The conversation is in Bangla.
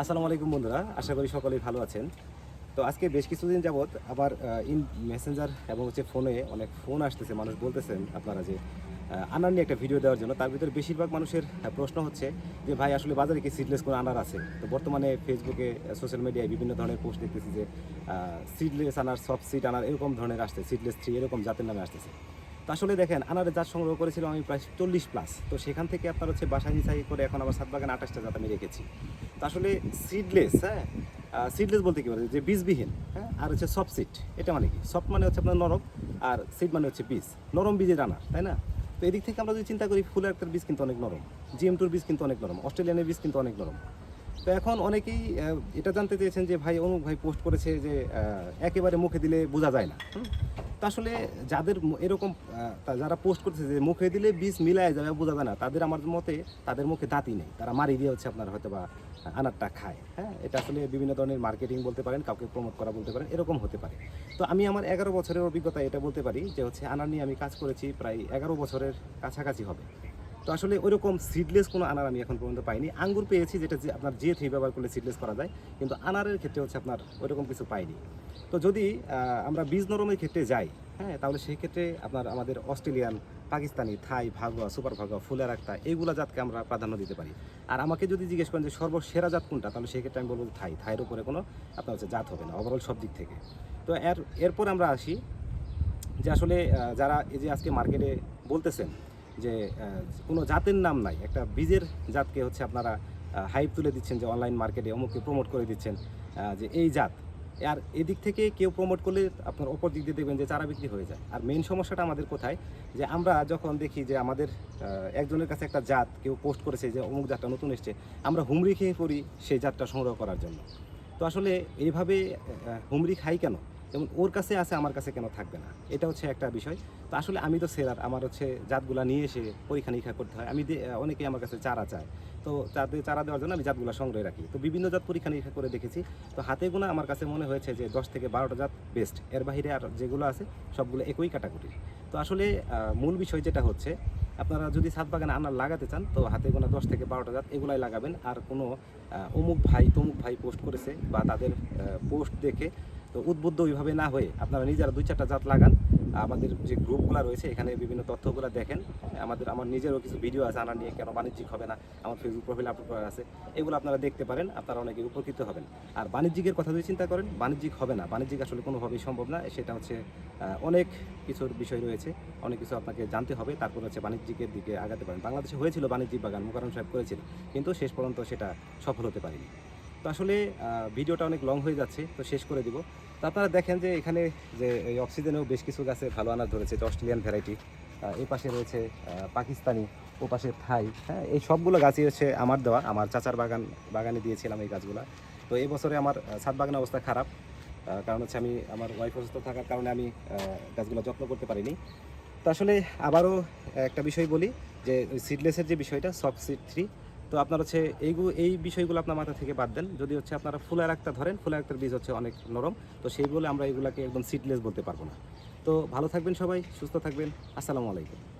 আসসালামু আলাইকুম বন্ধুরা, আশা করি সকলেই ভালো আছেন। তো আজকে বেশ কিছুদিন যাবৎ আবার ইন মেসেঞ্জার এবং হচ্ছে ফোনে অনেক ফোন আসতেছে, মানুষ বলতেছেন আপনারা যে আনার নিয়ে একটা ভিডিও দেওয়ার জন্য। তার ভিতরে বেশিরভাগ মানুষের প্রশ্ন হচ্ছে যে, ভাই, আসলে বাজারে কি সিডলেস কোনো আনার আছে? তো বর্তমানে ফেসবুকে সোশ্যাল মিডিয়ায় বিভিন্ন ধরনের পোস্ট দেখতেছি যে সিডলেস আনার সফট সিড আনার, এরকম ধরনের আসছে সিডলেস থ্রি এরকম জাতের নামে আসতেছে। তো আসলে দেখেন, আনারে জাত সংগ্রহ করেছিলাম আমি প্রায় চল্লিশ প্লাস তো সেখান থেকে আপনার হচ্ছে বাসা নিচাই করে এখন আমার সাত বাগান আঠাশটা জাত আমি রেখেছি। তো আসলে সিডলেস হ্যাঁ? সিডলেস বলতে কি বলে যে বীজবিহীন হ্যাঁ? আর হচ্ছে সফট সিড এটা মানে কি? সফট মানে হচ্ছে আপনার নরম, আর সিড মানে হচ্ছে বীজ। নরম বীজের আনার, তাই না? তো এদিক থেকে আমরা যদি চিন্তা করি, ফুলের একটা বীজ কিন্তু অনেক নরম জিএম টুর বীজ কিন্তু অনেক নরম, অস্ট্রেলিয়ানের বীজ কিন্তু অনেক নরম। তো এখন অনেকেই এটা জানতে চেয়েছেন যে ভাই অনুক ভাই পোস্ট করেছে যে একেবারে মুখে দিলে বোঝা যায় না? তো আসলে যাদের এরকম যারা পোস্ট করতেছে যে মুখে দিলে বিষ মিলায় যাবে বোঝা যায় না। তাদের আমার মতে তাদের মুখে দাঁতই নেই। তারা মারি দিয়ে হচ্ছে আপনার হয়তো বা আনারটা খায়। হ্যাঁ এটা আসলে বিভিন্ন ধরনের মার্কেটিং বলতে পারেন, কাউকে প্রমোট করা বলতে পারেন, এরকম হতে পারে। তো আমি আমার এগারো বছরের অভিজ্ঞতা এটা বলতে পারি যে হচ্ছে, আনার নিয়ে আমি কাজ করেছি, প্রায় এগারো বছরের কাছাকাছি হবে। তো আসলে ওইরকম সিডলেস কোনো আনার আমি এখন পর্যন্ত পাইনি। আঙ্গুর পেয়েছি যেটা যে আপনার যে থ্রি ব্যবহার করলে সিডলেস করা যায়, কিন্তু আনারের ক্ষেত্রে হচ্ছে আপনার ওইরকম কিছু পাইনি। তো যদি আমরা বীজ নরমের ক্ষেত্রে যাই হ্যাঁ তাহলে সেই ক্ষেত্রে আপনার আমাদের অস্ট্রেলিয়ান, পাকিস্তানি, থাই, ভাগোয়া, সুপার ভাগোয়া, ফুলের একটা এইগুলা জাতকে আমরা প্রাধান্য দিতে পারি। আর আমাকে যদি জিজ্ঞেস করেন যে সর্বসেরা জাত কোনটা, তাহলে সেই ক্ষেত্রে আমি বলব থাই। থাইয়ের উপরে কোনো আপনার হচ্ছে জাত হবে না ওভারঅল সব দিক থেকে। তো এর, এরপর আমরা আসি যে আসলে যারা এই যে আজকে মার্কেটে বলতেছেন যে কোনো জাতের নাম নাই। একটা বীজের জাতকে হচ্ছে আপনারা হাইপ তুলে দিচ্ছেন যে অনলাইন মার্কেটে অমুককে প্রমোট করে দিচ্ছেন যে এই জাত। আর এদিক থেকে কেউ প্রমোট করলে আপনার অপর দিক দিয়ে দেখবেন যে চারা বিক্রি হয়ে যায়। আর মেন সমস্যাটা আমাদের কোথায়? যে আমরা যখন দেখি যে আমাদের একজনের কাছে একটা জাত কেউ পোস্ট করেছে যে অমুক জাতটা নতুন এসছে, আমরা হুমড়ি খেয়ে পড়ি সেই জাতটা সংগ্রহ করার জন্য। তো আসলে এইভাবে হুমড়ি খাই কেন? যেমন ওর কাছে আছে, আমার কাছে কেন থাকবে না? এটা হচ্ছে একটা বিষয়। তো আসলে আমি তো সেরার আমার হচ্ছে জাতগুলা নিয়ে এসে পরীক্ষা নিরীক্ষা করতে হয়। আমি অনেকেই আমার কাছে চারা চায়। তো তাদের চারা দেওয়ার জন্য আমি জাতগুলো সংগ্রহে রাখি। তো বিভিন্ন জাত পরীক্ষা নিরীক্ষা করে দেখেছি। তো হাতে গোনা আমার কাছে মনে হয়েছে যে দশ থেকে বারোটা জাত বেস্ট এর বাইরে আর যেগুলো আছে, সবগুলো একই কাটাকুটি তো আসলে মূল বিষয় যেটা হচ্ছে, আপনারা যদি ছাদ বাগানে আনার লাগাতে চান, তো হাতে গোনা দশ থেকে বারোটা জাত এগুলাই লাগাবেন। আর কোনো অমুক ভাই, তমুক ভাই পোস্ট করেছে বা তাদের পোস্ট দেখে তো উদ্বুদ্ধ ওইভাবে না হয়ে আপনারা নিজেরা দুই চারটা জাত লাগান। আমাদের যে গ্রুপগুলো রয়েছে, এখানে বিভিন্ন তথ্যগুলো দেখেন। আমাদের, আমার নিজেরও কিছু ভিডিও আছে, আনা নিয়ে কেন বাণিজ্যিক হবে না, আমার ফেসবুক প্রোফাইল আপলোড করা আছে। এগুলো আপনারা দেখতে পারেন, আপনারা অনেকে উপকৃত হবেন। আর বাণিজ্যিকের কথা যদি চিন্তা করেন, বাণিজ্যিক হবে না। বাণিজ্যিক আসলে কোনোভাবেই সম্ভব না, সেটা হচ্ছে অনেক কিছুর বিষয় রয়েছে। অনেক কিছু আপনাকে জানতে হবে, তারপর হচ্ছে বাণিজ্যিকের দিকে আগাতে পারেন। বাংলাদেশে হয়েছিল বাণিজ্যিক বাগান মুকারম সাহেব করেছিল, কিন্তু শেষ পর্যন্ত সেটা সফল হতে পারেনি। তো আসলে ভিডিওটা অনেক লং হয়ে যাচ্ছে, তো শেষ করে দিব। তো আপনারা দেখেন যে এখানে যে এই অক্সিজেনেও বেশ কিছু গাছে ভালো আনার ধরেছে, যে অস্ট্রেলিয়ান ভ্যারাইটি এই পাশে রয়েছে পাকিস্তানি ও পাশে থাই হ্যাঁ এই সবগুলো গাছই হচ্ছে আমার দেওয়া। আমার চাচার বাগান, বাগানে দিয়েছিলাম এই গাছগুলো। তো এই বছরে আমার ছাদ বাগানের অবস্থা খারাপ কারণ হচ্ছে আমি, আমার ওয়াইফ অসুস্থ থাকার কারণে আমি গাছগুলো যত্ন করতে পারিনি। তো আসলে আবারও একটা বিষয় বলি, যে সিডলেসের যে বিষয়টা সফট সিড থ্রি তো আপনার হচ্ছে এইগুলো এই বিষয়গুলো আপনার মাথা থেকে বাদ দেন। যদি হচ্ছে আপনারা ফুলের একটা ধরেন ফুলের একটার বীজ হচ্ছে অনেক নরম। তো সেইগুলো আমরা এগুলাকে একদম সিডলেস বলতে পারব না। তো ভালো থাকবেন সবাই, সুস্থ থাকবেন। আসসালামু আলাইকুম।